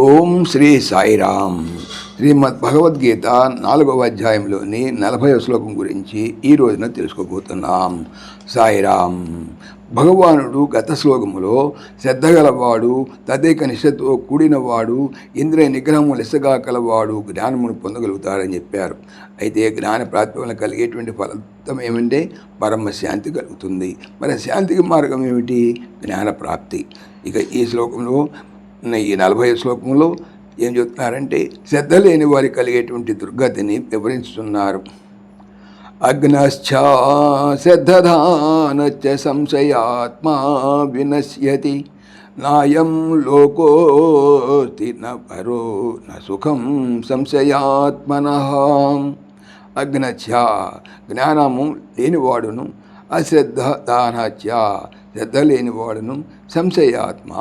ఓం శ్రీ సాయిరామ్. శ్రీమద్ భగవద్గీత నాలుగవ అధ్యాయంలోని నలభై శ్లోకం గురించి ఈ రోజున తెలుసుకోబోతున్నాం. సాయిరామ్ భగవానుడు గత శ్లోకములో శ్రద్ధగలవాడు తదేక నిష్ఠతో కూడినవాడు ఇంద్రియ నిగ్రహము లెసగా కలవాడు జ్ఞానమును పొందగలుగుతాడని చెప్పారు. అయితే జ్ఞాన ప్రాతిపదన కలిగేటువంటి ఫలితం ఏమంటే పరమ శాంతి కలుగుతుంది. మరి శాంతికి మార్గం ఏమిటి? జ్ఞాన ప్రాప్తి. ఇక ఈ శ్లోకంలో ఈ నలభై శ్లోకంలో ఏం చెప్తున్నారంటే శ్రద్ధ లేని వారి కలిగేటువంటి దుర్గతిని వివరిస్తున్నారు. అగ్నశ్చా శ్రద్ధధానచ్చ సంశయాత్మా వినశ్యతి నాయం లోకోస్తి న పరో న సుఖం సంశయాత్మన. అగ్నఛ జ్ఞానము లేనివాడును అశ్రద్ధ దానచ శ్రద్ధ లేనివాడును సంశయాత్మ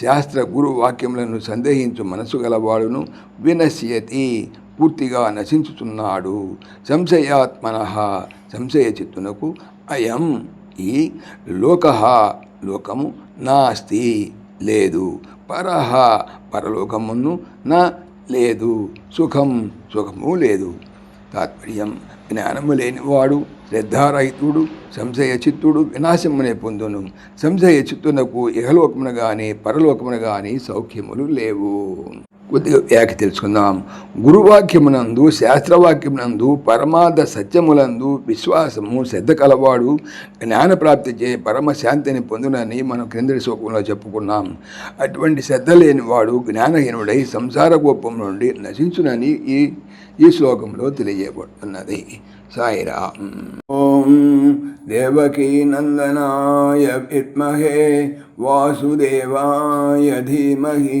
శాస్త్ర గురు వాక్యములను సందేహించు మనసు గలవాడును వినశ్యతి పూర్తిగా నశించుతున్నాడు సంశయాత్మన సంశయ చిత్తునకు అయం ఈ లోక లోకము నాస్తి లేదు. పరహ పరలోకమును నా లేదు. సుఖం సుఖము లేదు. తాత్పర్యం జ్ఞానము లేనివాడు శ్రద్ధారహితుడు సంశయ చిత్తుడు వినాశమునే పొందును. సంశయ చిత్తునకు ఇహలోకమున కానీ పరలోకమున కానీ సౌఖ్యములు లేవు. కొద్దిగా వ్యాఖ్య తెలుసుకుందాం. గురువాక్యమునందు శాస్త్రవాక్యమునందు పరమార్థ సత్యములందు విశ్వాసము శ్రద్ధ కలవాడు జ్ఞానప్రాప్తి చే పరమశాంతిని పొందునని మనం క్రిందటి శోకంలో చెప్పుకున్నాం. అటువంటి శ్రద్ధ లేనివాడు జ్ఞానహీనుడై సంసార కోపం నుండి నశించునని ఈ ఈ శ్లోకంలో తెలియబడుతున్నది. సాయిరా ఓం దేవకీ నందనాయ విద్మహే వాసుదేవాయ ధీమహి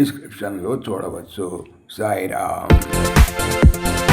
డిస్క్రిప్షన్లో చూడవచ్చు. సాయిరామ్.